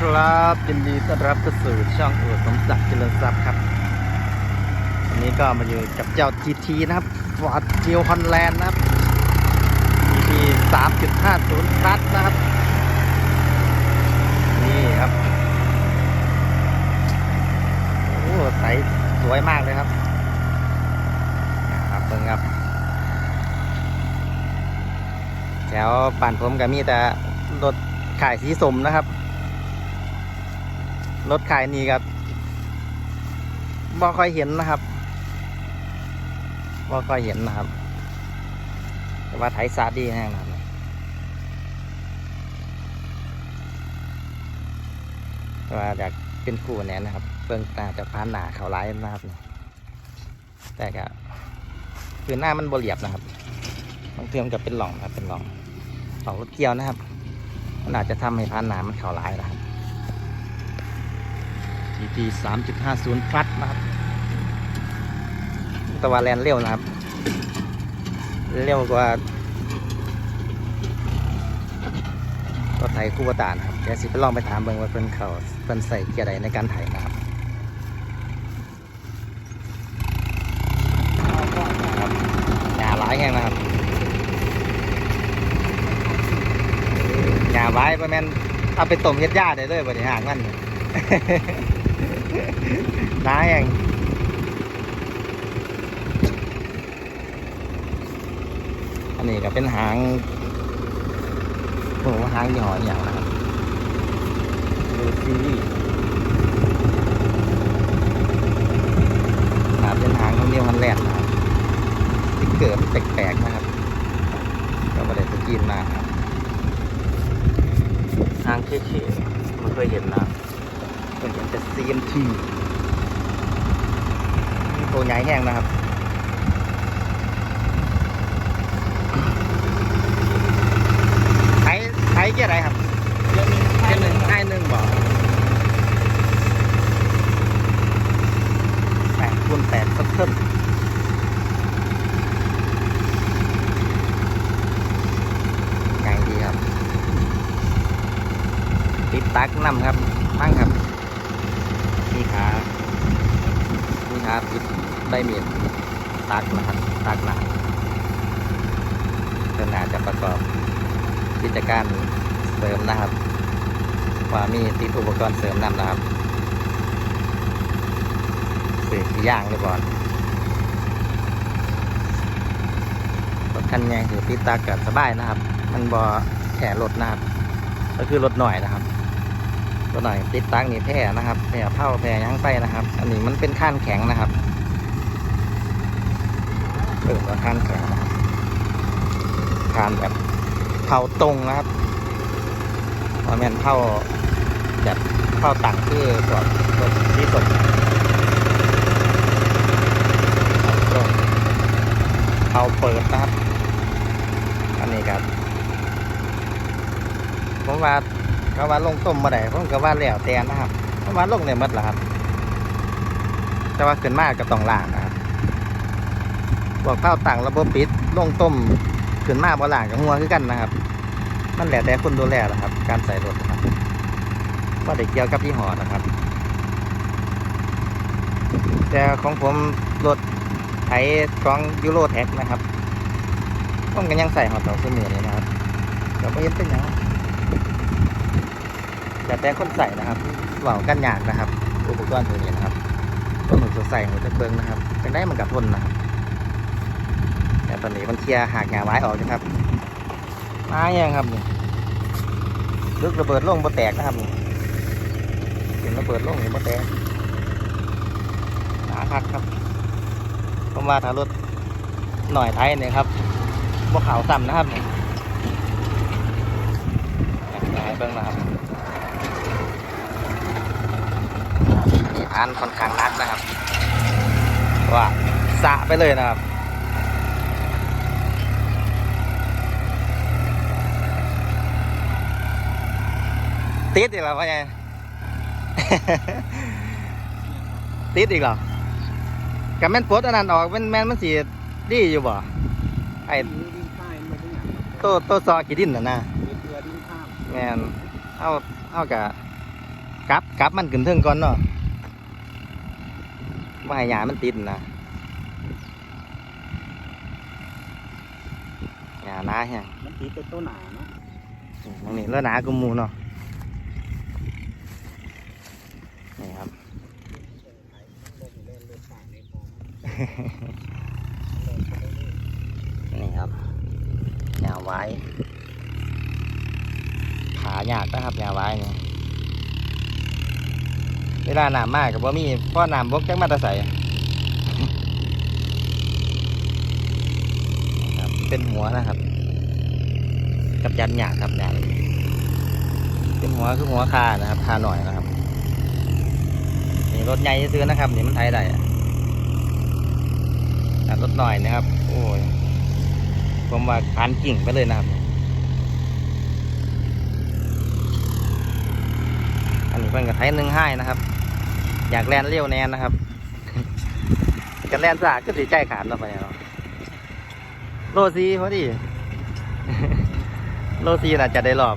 ครับยินดีต้อนรับเข้าสู่ช่องอู่สมศักดิ์เจริญทรัพย์ครับวันนี้ก็มาอยู่กับเจ้า GT นะครับ Ford g e o Holland นะครับ GT 3.50 Plus นะครับ นี่ครับโอ้ใสสวยมากเลยครับนะครับเพิ่งครับแถวป่านผมก็มีแต่รถขายสีสมนะครับ รถขายนี่ครับบ่ค่อยเห็นนะครับบ่ค่อยเห็นนะครับ แต่ว่าไทยซาดีแน่นอนแต่ว่าอยากเป็นคู่แน่นะครับเบื้องตาจะพานหนาเขาร้ายนะครับนี่แต่ก็คือหน้ามันบเรียบนะครับบางเทีมันก็เป็นหล่องนะครับเป็นหล่องหล่องรถเกี่ยวนะครับมันอาจจะทำให้พานหนามันเขาร้ายนะครับ GT 3.50 Plus นะครับ ตะวันแลนเร็วนะครับ เร็วกว่ารถไถคู่บตานครับเดี๋ยวสิไปลองไปถามเบิ่งว่าเพิ่นเขาเพิ่นใส่เกียร์ใดในการไถนะครับครับหญ้าร้ายแห้งนะครับหญ้าไว้ประมาณเอาไปต้มเฮ็ดหญ้าได้เลยบริหารมัน น้าอย่างอันนี้ก็เป็นหางโอ้โหหางยี่ห้ออย่างนะครับดูซีรีส์ครับเป็นหางของเดียวมันแรกนะครับที่เกิดแปลกๆนะครับก็ม่ได้สกรีนมาครับหางเท่ๆไม่เคยเห็นนะครับ เป็นเห็นแต่ CMT ตัวใหญ่แห้งนะครับไทยไทยเกี่ยอะไรครับเกี่ยหนึ่งไอ้หนึ่งบอกแปดคูณแปดเพิ่มใหญ่ดีครับ ติดตักน้ำครับมั่งครับ มีขา มีขา ปิดใบเมีตักนะครับตักหนาเพื่อนาจะประกอบกิจการเสริมนะครับความมีติดอุปกรณ์เสริมนำนะครับสื่อสีย่างหรือเปล่ารถคันใหญ่ถือติดตักกับสบายนะครับ มันบอแขนรถนะครับ ก็คือรถหน่อยนะครับตัวหน่อยติดตั้งนี่แพร่นะครับแพร่เผาแพร่ยั้งไปนะครับ อันนี้มันเป็นข้านแข็งนะครับ เปิดว่าข้านแข็งนะครับข้านแบบเผาตรงนะครับว่าแม่นเผาแบบเผาต่างคือสดสดที่สดเผาตรงเผาเปิดนะครับ อันนี้ครับผมว่าก็ว่าลงต้มมาได้ผมก็ว่าแล้วแต่นะครับเพราว่าลงเนี่ยหมดล้วครับ แต่ว่าขึ้นมากก็ต้องล้างนะ บอกข้าวต่างระบบปิดล่งต้มขึ้นมาบ่ล้างกับหัวคือกันนะครับ มันแหล้วแต่คนดูแลนะครับ การใส่รถนะครับว่าได้เกี่ยวกับยี่ห้อนะครับ แต่ของผมรถไถของยูโรแท็กนะครับผมก็ยังใส่หอดต่อซื้อมือนี้นะครับก็ไม่เห็นเป็นหยังแต่แต่คนใส่นะครับเหว่ากันยากนะครับ อุปกรณ์ตัวนี้นะครับต้นหนุนจะใส่หัวจะเบิงนะครับจะได้มันกับทนนะครับ อนนี้มันเคลียร์หากงาไว้ออกนะครับมาอย่างครับนี่ลึกระเบิดลงบ่แตกนะครับนี่เห็นระเบิดลงนี่บ่แตกหนาคักครับผมว่าถ้ารถหน่อยไทยเนี่ยครับบ่ขาวซ้ำนะครับนี่อยากให้เบิ้งนะครับอันค่อนข้างนักนะครับ ว่าสะไปเลยนะครับ ติดอีกแล้วพ่อใหญ่ ติดอีกเหรอกับแม่นปลดอันนั้นออกแม่นแม่นมันสีดีอยู่บ่ไอ้ดินใต้ไม่ได้อย่างโตโตซอกี่ดินน่ะนะมีเกลือดินข้ามแม่นเอาเอากะกลับกลับมันขึ้นเทิงก่อนเนาะว่าให้หยามันติดนะหยาหนาแฮงมันตีเป็นตัวหนาเนาะตรงนี้แล้วหนากุมูเนาะ นี่ครับ นี่ครับหญ้าไว้ ขาหยากนะครับหญ้าไว้เนี่ยเวลาหนามมากกับว่ามีพ่อหนามบกจังมาตะใส่ครับเป็นหัวนะครับ กับยันหยาดครับหยาเป็นหัวคือหัวคานะครับคาหน่อยนะครับ รถใหญ่ซื้อนะครับนี่มันไทยได้แต่รถหน่อยนะครับ โอ้ยผมว่าคานกิ่งไปเลยนะครับอันนี้เพิ่นกับไทยหนึ่งให้นะครับ อยากแลนเร็วแนนนะครับกันแลนสากก็สีใจขาดแล้วไปเนาะโลซีพอดี โลซีน่ะจะได้รอบ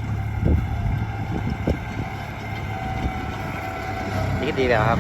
ดีดีแล้วครั